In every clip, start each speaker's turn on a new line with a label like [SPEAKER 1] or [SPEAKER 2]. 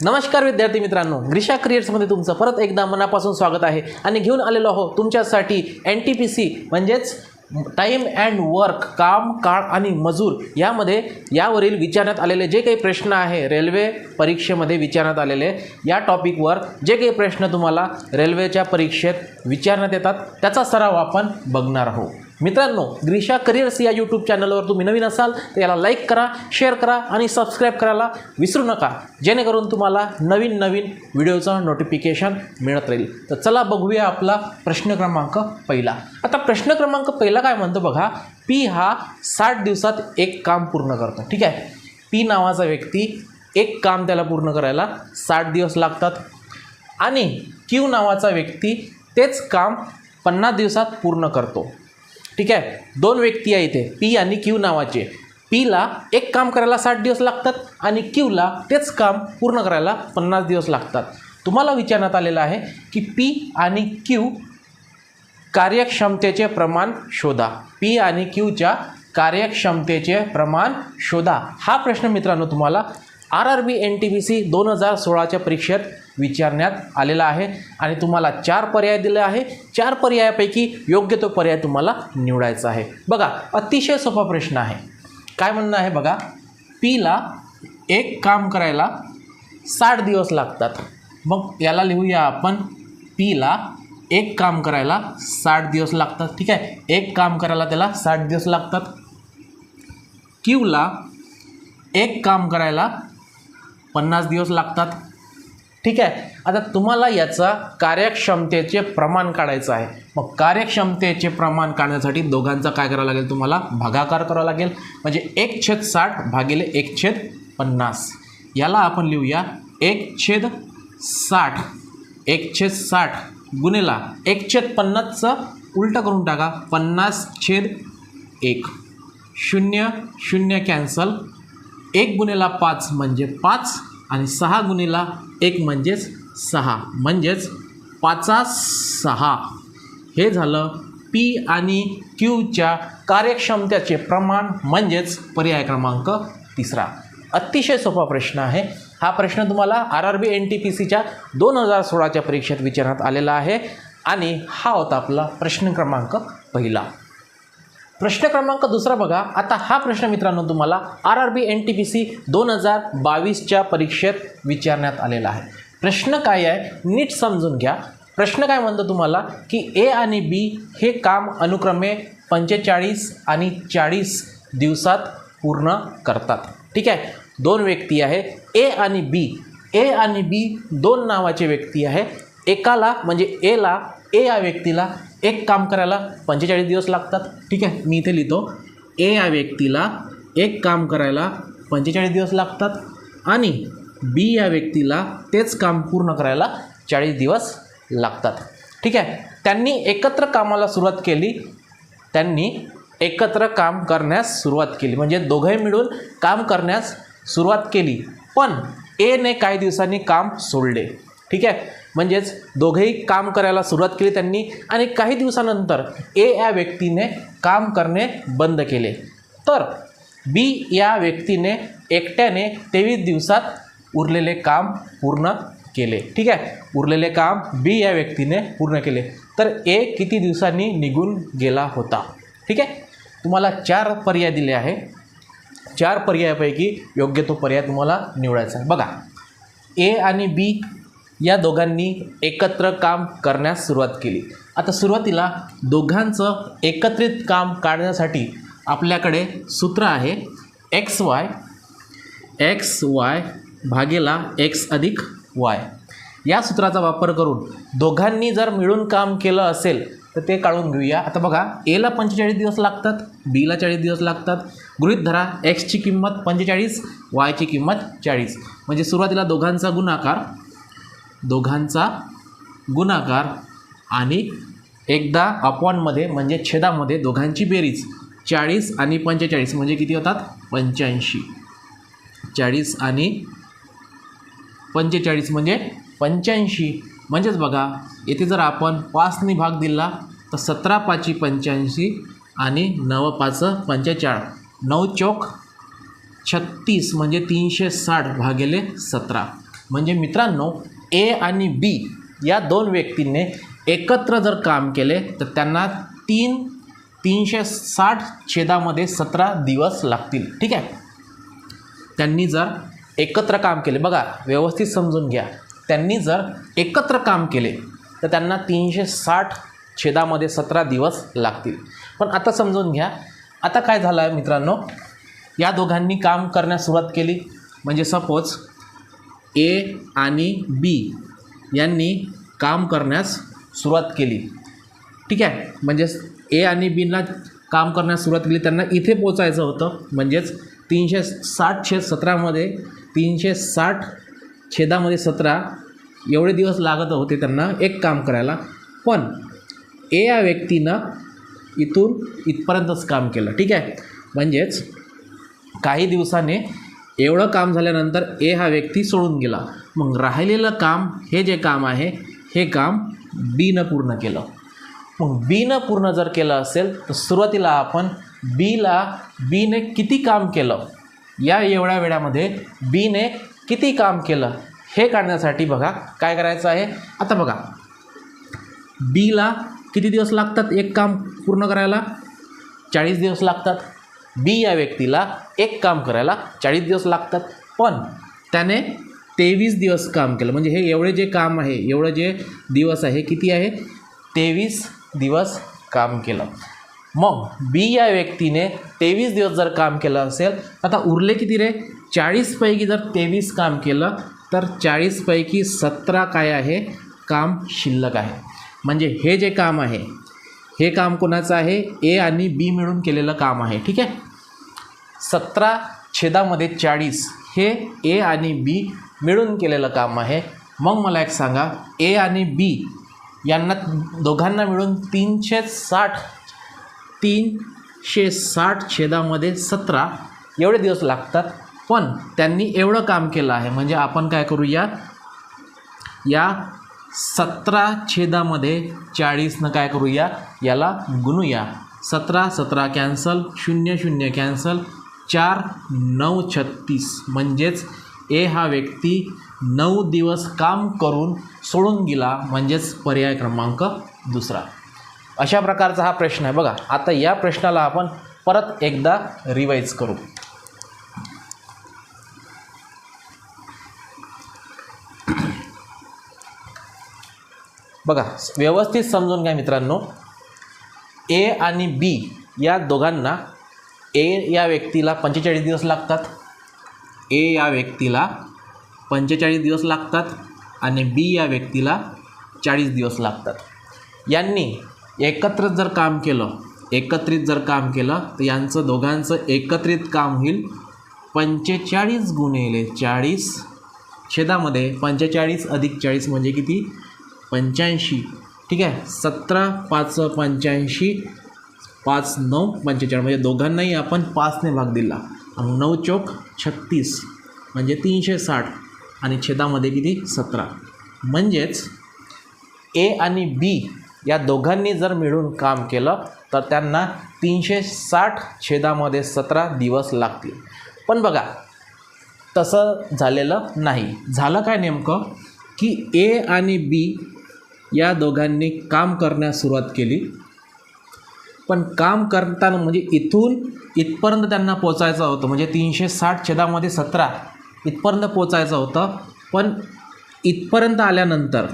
[SPEAKER 1] नमस्कार विद्यार्थी मित्रांनो ग्रीषा क्रिएट्समध्ये तुमचं परत एकदा मनापासून स्वागत आहे. आणि घेऊन आलेलो आहो तुमच्यासाठी एन टी पी सी म्हणजेच टाईम अँड वर्क काम काळ आणि मजूर यामध्ये यावरील विचारण्यात आलेले जे काही प्रश्न आहे रेल्वे परीक्षेमध्ये विचारण्यात आलेले या टॉपिकवर जे काही प्रश्न तुम्हाला रेल्वेच्या परीक्षेत विचारण्यात येतात त्याचा सराव आपण बघणार आहोत. मित्रांनो ग्रीशा करिअर्स या यूट्यूब चॅनलवर तुम्ही नवीन असाल तर याला लाईक करा शेअर करा आणि सबस्क्राईब करायला विसरू नका. जेणेकरून तुम्हाला नवीन नवीन व्हिडिओचं नोटिफिकेशन मिळत राहील. तर चला बघूया आपला प्रश्न क्रमांक पहिला. आता प्रश्न क्रमांक पहिला काय म्हणतो बघा पी हा साठ दिवसात एक काम पूर्ण करतो. ठीक आहे? पी नावाचा व्यक्ती एक काम त्याला पूर्ण करायला साठ दिवस लागतात. आणि क्यू नावाचा व्यक्ती तेच काम पन्नास दिवसात पूर्ण करतो. ठीक आहे? दोन व्यक्ती आहे इथे. पी आणि क्यू नावाचे. पीला एक काम करायला साठ दिवस लागतात आणि क्यूला तेच काम पूर्ण करायला पन्नास दिवस लागतात. तुम्हाला विचारण्यात आलेलं आहे की पी आणि क्यू कार्यक्षमतेचे प्रमाण शोधा. पी आणि क्यूच्या कार्यक्षमतेचे प्रमाण शोधा. हा प्रश्न मित्रांनो तुम्हाला R R B N T B C दोन हजार सोळाच्या परीक्षेत विचारण्यात आलेला आहे आणि तुम्हाला चार पर्याय दिले आहे. चार पर्यायापैकी योग्य तो पर्याय तुम्हाला निवडायचा आहे. बघा अतिशय सोपा प्रश्न आहे. काय म्हणणं आहे बघा? पीला एक काम करायला साठ दिवस लागतात. मग याला लिहूया आपण पीला एक काम करायला साठ दिवस लागतात. ठीक आहे? एक काम करायला त्याला साठ दिवस लागतात. क्यूला एक काम करायला पन्नास दिवस लागतात. ठीक आहे? आता तुम्हाला याचा कार्यक्षमतेचे प्रमाण काढायचं आहे. मग कार्यक्षमतेचे प्रमाण काढण्यासाठी दोघांचा काय करावं लागेल तुम्हाला? भागाकार करावा लागेल. म्हणजे एक छेद साठ भागिले एक छेद पन्नास. याला आपण लिहूया एक छेद साठ. एक छेद साठ गुन्हेला एक छेद पन्नासचं उलटं करून टाका. पन्नास छेद एक. शून्य शून्य कॅन्सल. एक गुन्हेला पाच म्हणजे पाच. आणि सहा गुणीला एक म्हणजेच सहा. म्हणजेच पाचा सहा. हे झालं पी आणि क्यूच्या कार्यक्षमतेचे प्रमाण म्हणजेच पर्याय क्रमांक तिसरा. अतिशय सोपा प्रश्न आहे. हा प्रश्न तुम्हाला R R B N T P सीच्या दोन हजार सोळाच्या परीक्षेत विचारण्यात आलेला आहे आणि हा होता आपला प्रश्न क्रमांक पहिला. प्रश्न क्रमांक दुसरा बघा. आता हा प्रश्न मित्रांनो तुम्हाला R R B N T P C दोन हजार बावीसच्या परीक्षेत विचारण्यात आलेला आहे. प्रश्न काय आहे? नीट समजून घ्या. प्रश्न काय म्हणतो तुम्हाला? की ए आणि बी हे काम अनुक्रमे पंचेचाळीस आणि चाळीस दिवसात पूर्ण करतात. ठीक आहे? दोन व्यक्ती आहे. ए आणि बी ए आणि बी दोन नावाचे व्यक्ती आहे. एकाला म्हणजे एला ए या व्यक्तीला एक काम करायला पंचेचाळीस दिवस लागतात. ठीक आहे? मी इथे लिहितो. ए या व्यक्तीला एक काम करायला पंचेचाळीस दिवस लागतात आणि बी या व्यक्तीला तेच काम पूर्ण करायला चाळीस दिवस लागतात. ठीक आहे? त्यांनी एकत्र कामाला सुरुवात केली. त्यांनी एकत्र काम करण्यास सुरुवात केली. म्हणजे दोघे मिळून काम करण्यास सुरुवात केली. पण एने काही दिवसांनी काम सोडले. ठीक आहे? म्हणजेच दोघेही काम करायला सुरुवात केली त्यांनी आणि काही दिवसानंतर ए या व्यक्तीने काम करणे बंद केले. तर बी या व्यक्तीने एकट्याने तेवीस दिवसात उरलेले काम पूर्ण केले. ठीक आहे? उरलेले काम बी या व्यक्तीने पूर्ण केले. तर ए किती दिवसांनी निघून गेला होता? ठीक आहे? तुम्हाला चार पर्याय दिले आहे. चार पर्यायापैकी योग्य तो पर्याय तुम्हाला निवडायचा आहे. बघा. ए आणि बी या दोघांनी एकत्र काम करण्यास सुरुवात केली. आता सुरुवातीला दोघांचं एकत्रित काम काढण्यासाठी आपल्याकडे सूत्र आहे एक्स वाय एक्स वाय भागेला एक्स अधिक वाय या सूत्राचा वापर करून दोघांनी जर मिळून काम केलं असेल तर ते काढून घेऊया. आता बघा एला पंचेचाळीस दिवस लागतात बीला चाळीस दिवस लागतात. गृहित धरा एक्सची किंमत पंचेचाळीस वायची किंमत चाळीस. म्हणजे सुरुवातीला दोघांचा गुणाकार दोघांचा गुणाकार आणि एकदा अपॉनमध्ये म्हणजे छेदामध्ये दोघांची बेरीज. चाळीस आणि पंचेचाळीस म्हणजे किती होतात? पंच्याऐंशी. चाळीस आणि पंचेचाळीस म्हणजे पंच्याऐंशी. म्हणजेच बघा येथे जर आपण पाचने भाग दिला तर सतरा पाची पंच्याऐंशी आणि नव पाच पंचेचाळ. नऊ चौक छत्तीस म्हणजे तीनशे साठ भागेले सतरा. म्हणजे मित्रांनो ए आणि बी या दोन व्यक्तींनी एकत्र जर काम केले तर त्यांना तीन तीनशे साठ छेदामध्ये सतरा दिवस लागतील. ठीक आहे? त्यांनी जर एकत्र काम केले बघा व्यवस्थित समजून घ्या. त्यांनी जर एकत्र काम केले तर त्यांना तीनशे साठ छेदामध्ये सतरा दिवस लागतील. पण आता समजून घ्या. आता काय झालं आहे मित्रांनो? या दोघांनी काम करण्यास सुरुवात केली. म्हणजे सपोज ए आणि बी यांनी काम करण्यास सुरुवात केली. ठीक आहे? म्हणजेच ए आणि बीला काम करण्यास सुरुवात केली. त्यांना इथे पोचायचं होतं. म्हणजेच तीनशे साठ छेद सतरामध्ये तीनशे साठ छेदामध्ये सतरा एवढे दिवस लागत होते त्यांना एक काम करायला. पण ए या व्यक्तीनं इथून इथपर्यंतच काम केलं. ठीक आहे? म्हणजेच काही दिवसाने एवढं काम झाल्यानंतर ए हा व्यक्ती सोडून गेला. मग राहिलेलं काम हे जे काम आहे हे काम बीनं पूर्ण केलं. मग बीनं पूर्ण जर केलं असेल तर सुरुवातीला आपण बीला बीने किती काम केलं? या एवढ्या वेळामध्ये बीने किती काम केलं? हे काढण्यासाठी बघा काय करायचं आहे? आता बघा. बीला किती दिवस लागतात एक काम पूर्ण करायला? चाळीस दिवस लागतात. बी या व्यक्तीला एक काम करायला चाळीस दिवस लागतात. पण त्याने तेवीस दिवस काम केलं. म्हणजे हे एवढे जे काम आहे एवढं जे दिवस आहे किती आहे? तेवीस दिवस काम केलं. मग बी या व्यक्तीने तेवीस दिवस जर काम केलं असेल आता उरले किती रे? चाळीसपैकी जर तेवीस काम केलं तर चाळीसपैकी सतरा काय आहे? काम शिल्लक आहे. म्हणजे हे जे काम आहे हे काम कोणाचं आहे? ए आणि बी मिळून केलेलं काम आहे. ठीक आहे? सतरा छेदामध्ये चाळीस हे ए आणि बी मिळून केलेलं काम आहे. मग मला एक सांगा ए आणि बी यांना दोघांना मिळून तीनशे साठ तीनशे साठ छेदामध्ये सतरा एवढे दिवस लागतात. पण त्यांनी एवढं काम केलं आहे. म्हणजे आपण काय करूया? या सतरा छेदामध्ये चाळीसनं काय करूया? याला गुणूया. सतरा सतरा कॅन्सल शून्य शून्य कॅन्सल चार नऊ छत्तीस. म्हणजेच ए हा व्यक्ती नऊ दिवस काम करून सोडून गेला म्हणजेच पर्याय क्रमांक दुसरा. अशा प्रकारचा हा प्रश्न आहे. बघा आता या प्रश्नाला आपण परत एकदा रिवाईज करू. बघा व्यवस्थित समजून घ्या मित्रांनो. ए आणि बी या दोघांना ए या व्यक्तीला पंचेचाळीस दिवस लागतात. ए या व्यक्तीला पंचेचाळीस दिवस लागतात आणि बी या व्यक्तीला चाळीस दिवस लागतात. यांनी एकत्र जर काम केलं एकत्रित जर काम केलं तर यांचं दोघांचं एकत्रित काम होईल पंचेचाळीस गुणिले चाळीस. छेदामध्ये पंचेचाळीस अधिक चाळीस म्हणजे किती? पंच्याऐंशी. ठीक आहे? सतरा पाच पंच्याऐंशी पाच नऊ पंचेचाळीस. म्हणजे दोघांनाही आपण पाचने भाग दिला. आणि नऊ चौक छत्तीस. म्हणजे तीनशे साठ. आणि छेदामध्ये किती? सतरा. म्हणजेच ए आणि बी या दोघांनी जर मिळून काम केलं तर त्यांना तीनशे साठ छेदामध्ये सतरा दिवस लागतील. पण बघा तसं झालेलं नाही. झालं काय नेमकं? की ए आणि बी या दोघांनी काम करण्यास सुरुवात केली. पण काम करताना म्हणजे इथून इथपर्यंत त्यांना पोचायचं होतं. म्हणजे तीनशे साठ छेदामध्ये सतरा इथपर्यंत पोचायचं होतं. पण इथपर्यंत आल्यानंतर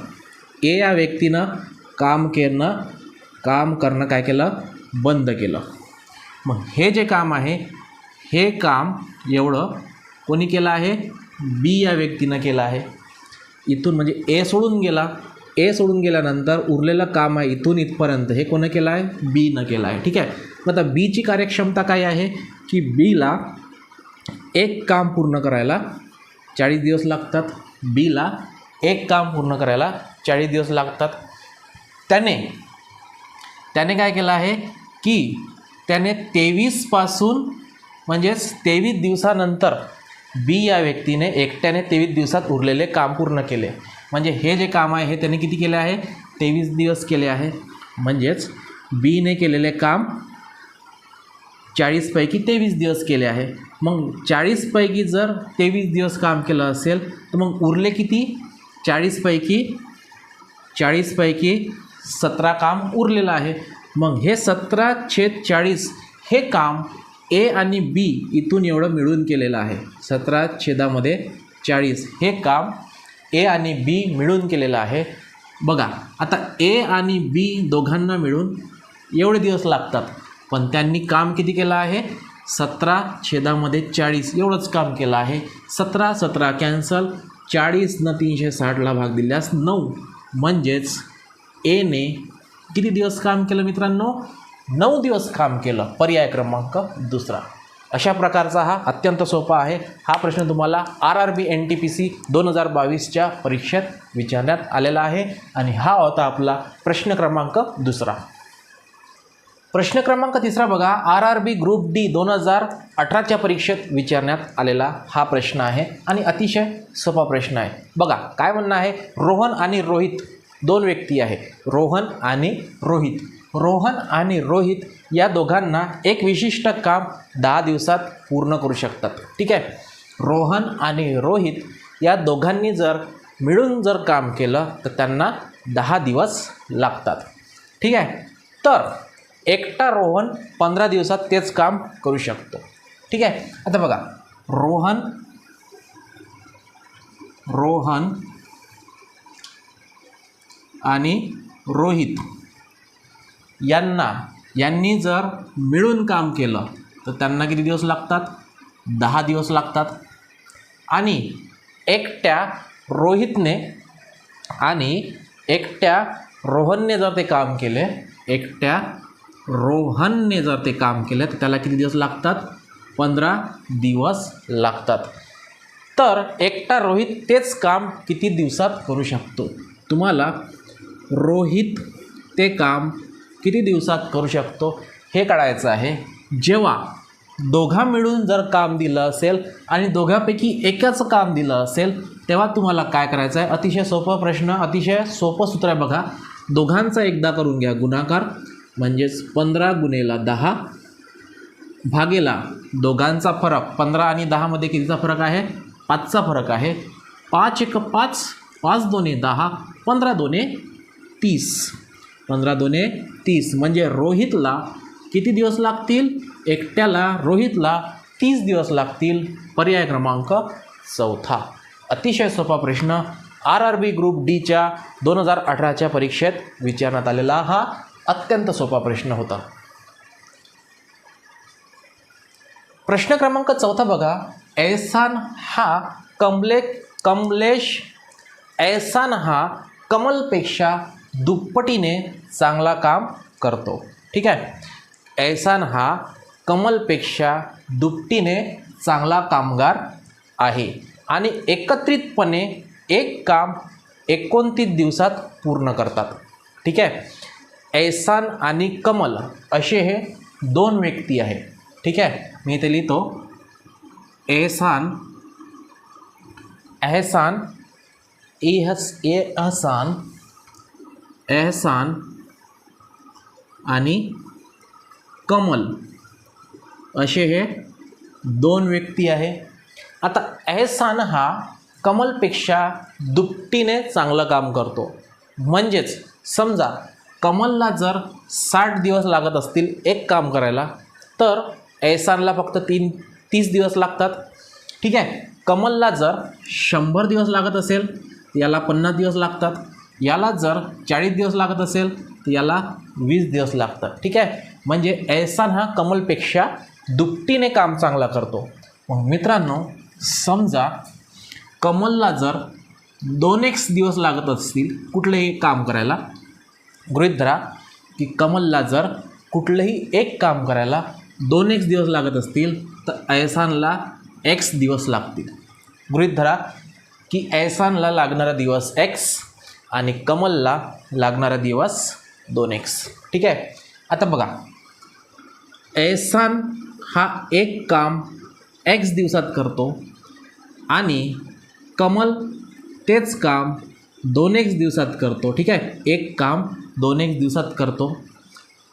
[SPEAKER 1] ए या व्यक्तीनं काम करणं काम करणं काय केलं? बंद केलं. मग हे जे काम आहे हे काम एवढं कोणी केलं आहे? बी या व्यक्तीनं केलं आहे. इथून म्हणजे ए सोडून गेला. ए सोडून गेल्यानंतर उरलेलं काम आहे इथून इथपर्यंत. हे कोणं केलं आहे बीनं केलं आहे ठीक आहे? मग आता बीची कार्यक्षमता काय आहे? की बीला एक काम पूर्ण करायला चाळीस दिवस लागतात. बीला एक काम पूर्ण करायला चाळीस दिवस लागतात. त्याने त्याने काय केलं आहे? की त्याने तेवीसपासून म्हणजेच तेवीस दिवसानंतर बी या व्यक्तीने एकट्याने तेवीस दिवसात उरलेले काम पूर्ण केले. म्हणजे हे जे काम आहे हे त्याने किती केले आहे? तेवीस दिवस केले आहे. म्हणजेच बीने केलेले काम चाळीसपैकी तेवीस दिवस केले आहे. मग चाळीसपैकी जर तेवीस दिवस काम केलं असेल तर मग उरले किती? चाळीसपैकी चाळीसपैकी सतरा काम उरलेलं आहे. मग हे सतरा छेद चाळीस हे काम ए आणि बी इथून एवढं मिळून केलेलं आहे. सतरा छेदामध्ये चाळीस हे काम ए आणि बी मिळून केलेलं आहे. बघा आता ए आणि बी दोघांना मिळून एवढे दिवस लागतात पण त्यांनी काम किती केलं आहे? सतरा छेदामध्ये चाळीस एवढंच काम केलं आहे. सतरा सतरा कॅन्सल चाळीसनं तीनशे साठला भाग दिल्यास नऊ. म्हणजेच एने किती दिवस काम केलं मित्रांनो? नऊ दिवस काम केलं. पर्याय क्रमांक दुसरा. अशा प्रकारचा हा अत्यंत सोपा आहे. हा प्रश्न तुम्हाला R R B N T P C दोन हजार बावीसच्या परीक्षेत विचारण्यात आलेला आहे. आणि हा होता आपला प्रश्न क्रमांक दुसरा. प्रश्न क्रमांक तिसरा बघा. R R B group D दोन हजार अठराच्या परीक्षेत विचारण्यात आलेला हा प्रश्न आहे. आणि अतिशय सोपा प्रश्न आहे. बघा काय म्हणणं आहे? रोहन आणि रोहित दोन व्यक्ती आहे रोहन आणि रोहित. रोहन आणि रोहित या दोघांना एक विशिष्ट काम दहा दिवसात पूर्ण करू शकतात. ठीक आहे? रोहन आणि रोहित या दोघांनी जर मिळून जर काम केलं तर त्यांना दहा दिवस लागतात. ठीक आहे? तर एकटा रोहन पंधरा दिवसात तेच काम करू शकतो. ठीक आहे? आता बघा. रोहन रोहन आणि रोहित. यांना यांनी जर मिळून काम केलं तर त्यांना किती दिवस लागतात? दहा दिवस लागतात. आणि एकट्या रोहितने आणि एकट्या रोहनने जर ते काम केले एकट्या रोहनने जर ते काम केले तर त्याला किती दिवस लागतात? पंधरा दिवस लागतात. तर एकटा रोहित तेच काम किती दिवसात करू शकतो? तुम्हाला रोहित ते काम किती दिवसात करू शकतो हे काढायचं आहे. जेव्हा दोघा मिळून जर काम दिलं असेल आणि दोघांपैकी एकाचं काम दिलं असेल तेव्हा तुम्हाला काय करायचं आहे? अतिशय सोपा प्रश्न अतिशय सोपं सूत्र आहे बघा. दोघांचा एकदा करून घ्या गुणाकार म्हणजेच पंधरा गुणेला दहा भागेला दोघांचा फरक. पंधरा आणि दहामध्ये कितीचा फरक आहे? पाचचा फरक आहे. पाच एक पाच पाच दोने दहा पंधरा दोने तीस. पंधरा दोने तीस. म्हणजे रोहितला किती दिवस लागतील? एकट्याला रोहितला तीस दिवस लागतील. पर्याय क्रमांक चौथा. अतिशय सोपा प्रश्न. आर आर बी ग्रुप डीच्या दोन हजार अठराच्या परीक्षेत विचारण्यात आलेला हा अत्यंत सोपा प्रश्न होता. प्रश्न क्रमांक चौथा बघा. एहसान हा कमले कमलेश एहसान हा कमलपेक्षा दुप्पटीने चांगला काम करतो. ठीक आहे? एहसान हा कमलपेक्षा दुपटीने चांगला कामगार आहे आणि एकत्रितपणे एक काम एकोणतीस दिवसात पूर्ण करतात. ठीक आहे? एहसान आणि कमल असे हे दोन व्यक्ती आहे ठीक आहे? मी इथे लिहितो. एहसान एहसान एहस एहसान एहसान आणि कमल असे हे दोन व्यक्ती आहे. आता एहसान हा कमलपेक्षा दुपटीने चांगलं काम करतो. म्हणजेच समजा कमलला जर साठ दिवस लागत असतील एक काम करायला तर एहसानला फक्त तीन तीस दिवस लागतात. ठीक आहे? कमलला जर शंभर दिवस लागत असेल याला पन्नास दिवस लागतात. याला जर चाळीस दिवस लागत असेल तर याला वीस दिवस लागतात ठीक आहे? म्हणजे एहसान हा कमलपेक्षा दुपटीने काम चांगला करतो. मग मित्रांनो समजा कमलला जर दोन एक दिवस लागत असतील कुठलंही काम करायला गृहित धरा की कमलला जर कुठलंही एक काम करायला दोन एक दिवस लागत असतील तर एहसानला एक्स दिवस लागतील. गृहित धरा की एहसानला लागणारा दिवस एक्स आणि कमलला लागणारा दिवस दोन एक्स ठीक आहे? आता बघा. एहसान हा एक काम एक्स दिवसात करतो आणि कमल तेच काम दोन एक दिवसात करतो. ठीक आहे? एक काम दोन एक दिवसात करतो.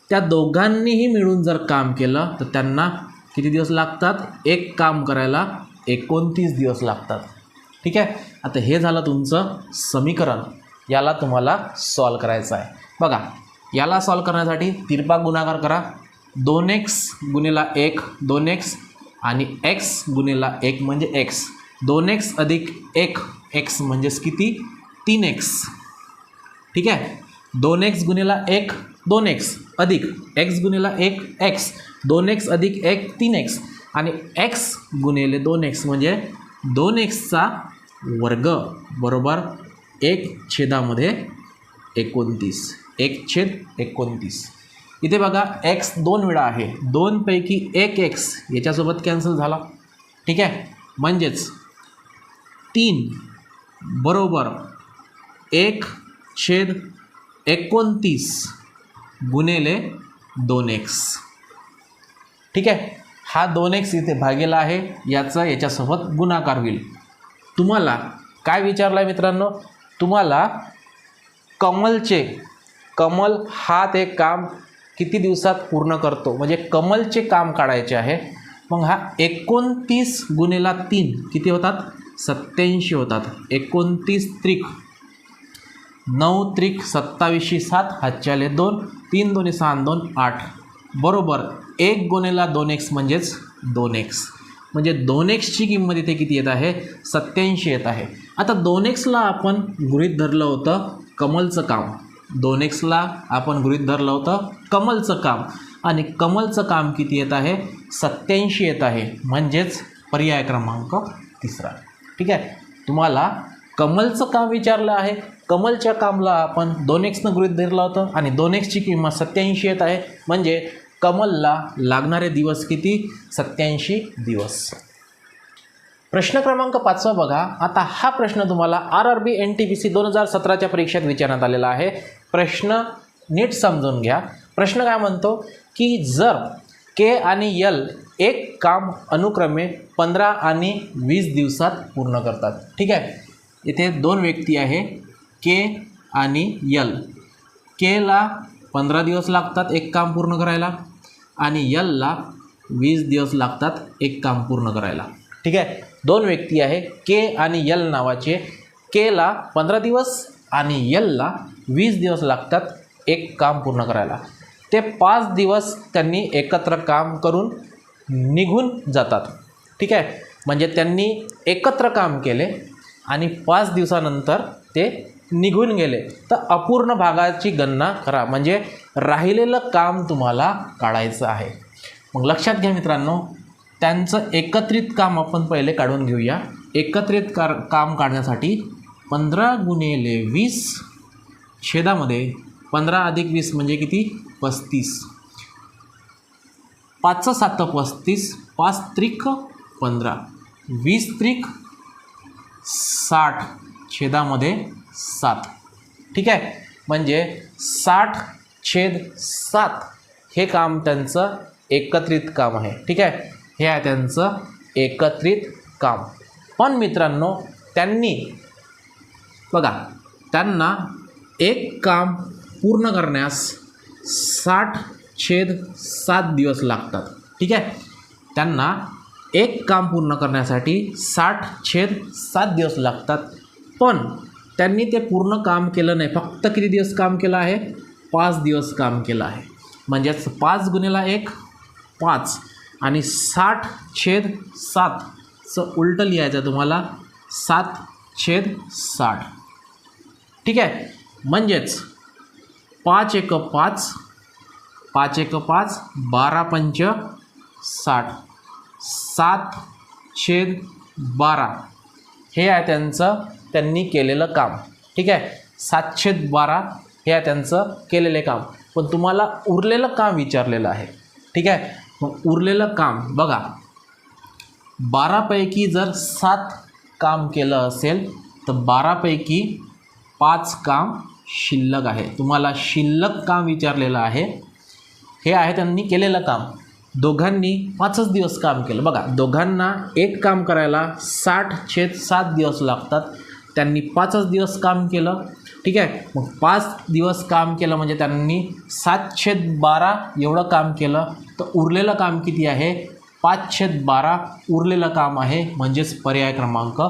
[SPEAKER 1] त्या दोघांनीही मिळून जर काम केलं तर त्यांना किती दिवस लागतात? एक काम करायला एकोणतीस दिवस लागतात. ठीक आहे? आता हे झालं तुमचं समीकरण. याला तुम्हाला सॉल्व करायचं आहे. बघा याला सॉल्व करण्यासाठी तिरपा गुणाकार करा. दोन एक्स गुणिला एक दोन एक्स आणि एक्स गुणिला एक म्हणजे एक्स दोन एक्स अधिक एक एक्स म्हणजेच किती? तीन एक्स ठीक आहे? दोन एक्स गुणिला एक दोन एक्स अधिक एक्स गुणिला एक एक्स दोन एक्स अधिक एक तीन एक्स आणि एक्स गुणिले दोन एक्स म्हणजे दोन एक्सचा वर्ग. बरोबर? एक छेदामध्ये एकोणतीस. एक छेद एकोणतीस. इथे बघा एक्स दोन वेळा आहे. दोनपैकी एक एक्स याच्यासोबत कॅन्सल झाला. ठीक आहे? म्हणजेच तीन बरोबर एक छेद एकोणतीस गुणेले दोन एक्स ठीक आहे? हा दोन एक्स इथे भागेला आहे. याचा याच्यासोबत गुणाकार होईल. तुम्हाला काय विचारलं आहे मित्रांनो? तुम्हाला कमलचे कमल हा ते काम किती दिवसात पूर्ण करतो? म्हणजे कमलचे काम काढायचे आहे. मग हा एकोणतीस गुणेला तीन किती होतात? सत्याऐंशी होतात. एकोणतीस त्रिक. नऊ त्रिक सत्तावीसशे सात हातच्याले दोन तीन दोन्ही सहा दोन आठ. बरोबर एक गुणेला दोन एक्स म्हणजेच दोन एक्स म्हणजे दोन एक्सची किंमत इथे किती येत आहे? सत्याऐंशी येत आहे. आता दोन एक्सला आपण गृहीत धरलं होतं कमलचं काम. दोन एक्सला आपण गृहीत धरलं होतं कमलचं काम. आणि कमलचं काम किती येत आहे? सत्याऐंशी येत आहे. म्हणजेच पर्याय क्रमांक तिसरा. ठीक आहे? तुम्हाला कमलचं काम विचारलं आहे. कमलच्या कामला आपण दोन एक्सनं गृहीत धरलं होतं आणि दोन एक्सची किंमत सत्याऐंशी येत आहे. म्हणजे कमलला लागणारे दिवस किती? सत्याऐंशी दिवस. प्रश्न क्रमांक पाचवा बघा. आता हा प्रश्न तुम्हाला R R B N T P C दोन हजार सतराच्या परीक्षेत विचारण्यात आलेला आहे. प्रश्न नीट समजून घ्या. प्रश्न काय म्हणतो? की जर के आणि यल एक काम अनुक्रमे पंधरा आणि वीस दिवसात पूर्ण करतात. ठीक आहे? इथे दोन व्यक्ती आहे. के आणि यल केला पंधरा दिवस लागतात एक काम पूर्ण करायला. आणि यलला वीस दिवस लागतात एक काम पूर्ण करायला. ठीक आहे? दोन व्यक्ती आहे के आणि यल नावाचे. केला पंधरा दिवस आणि यलला वीस दिवस लागतात एक काम पूर्ण करायला. ते पाच दिवस त्यांनी एकत्र काम करून निघून जातात. ठीक आहे? म्हणजे त्यांनी एकत्र काम केले आणि पाच दिवसानंतर ते निघून गेले. तर अपूर्ण भागाची गणना करा. म्हणजे राहिलेलं काम तुम्हाला काढायचं आहे. मग लक्षात घ्या मित्रांनो त्यांचं एकत्रित काम आपण पहिले काढून घेऊया. एकत्रित कार काम काढण्यासाठी पंधरा गुणिले वीस छेदामध्ये पंधरा अधिक वीस म्हणजे किती? पस्तीस. पाचचं सात पस्तीस पाच त्रिक पंधरा. वीस त्रिक साठ छेदामध्ये सात. ठीक आहे? म्हणजे साठ छेद सात. हे काम त्यांचं एकत्रित काम आहे. ठीक आहे? हे आहे त्यांचं एकत्रित काम. पण मित्रांनो त्यांनी बघा त्यांना एक काम पूर्ण करण्यास साठ छेद सात दिवस लागतात. ठीक आहे? त्यांना एक काम पूर्ण करण्यासाठी साठ छेद सात दिवस लागतात. पण त्यांनी ते पूर्ण काम केलं नाही. फक्त किती दिवस काम केलं आहे? पाच दिवस काम केलं आहे. म्हणजेच पाच गुन्हेला एक पाच. आणि साठ छेद सातचं उलटं लिहायचं तुम्हाला. सात छेद साठ. ठीक आहे? म्हणजेच पाच एक पाच पाच एक पाच बारा पंच साठ. सात छेद बारा. हे आहे त्यांचं त्यांनी केलेलं काम. ठीक आहे? सात छेद बारा हे आहे त्यांचं केलेले काम. पण तुम्हाला उरलेलं काम विचारलेलं आहे. ठीक आहे? मग उरलेलं काम बघा. बारापैकी जर सात काम केलं असेल तर बारापैकी पाच काम शिल्लक आहे. तुम्हाला शिल्लक काम विचारलेलं आहे. हे आहे त्यांनी केलेलं काम. दोघांनी पाचच दिवस काम केलं. बघा दोघांना एक काम करायला साठ छेद सात दिवस लागतात. त्यांनी पाचच दिवस काम केलं. ठीक आहे? मग पाच दिवस काम केलं म्हणजे त्यांनी सातशे बारा एवढं काम केलं. तर उरलेलं काम किती आहे? पाचशे बारा उरलेलं काम आहे म्हणजेच पर्याय क्रमांक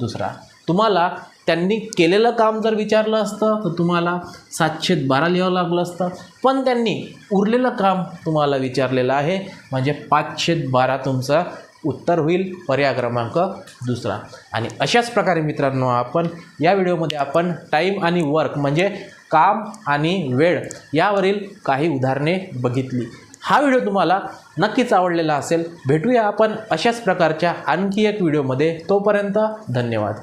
[SPEAKER 1] दुसरा. तुम्हाला त्यांनी केलेलं काम जर विचारलं असतं तर तुम्हाला सातशे बारा लिहावं लागलं असतं. पण त्यांनी उरलेलं काम तुम्हाला विचारलेलं आहे म्हणजे पाचशे बारा तुमचं उत्तर होईल पर्याय क्रमांक दुसरा. आणि अशाच प्रकारे मित्रांनो आपण या व्हिडिओमध्ये आपण टाईम आणि वर्क म्हणजे काम आणि वेळ यावरील काही उदाहरणे बघितली. हा व्हिडिओ तुम्हाला नक्कीच आवडलेला असेल भेटूया आपण अशाच प्रकारच्या आणखी एक व्हिडिओमध्ये. तोपर्यंत धन्यवाद.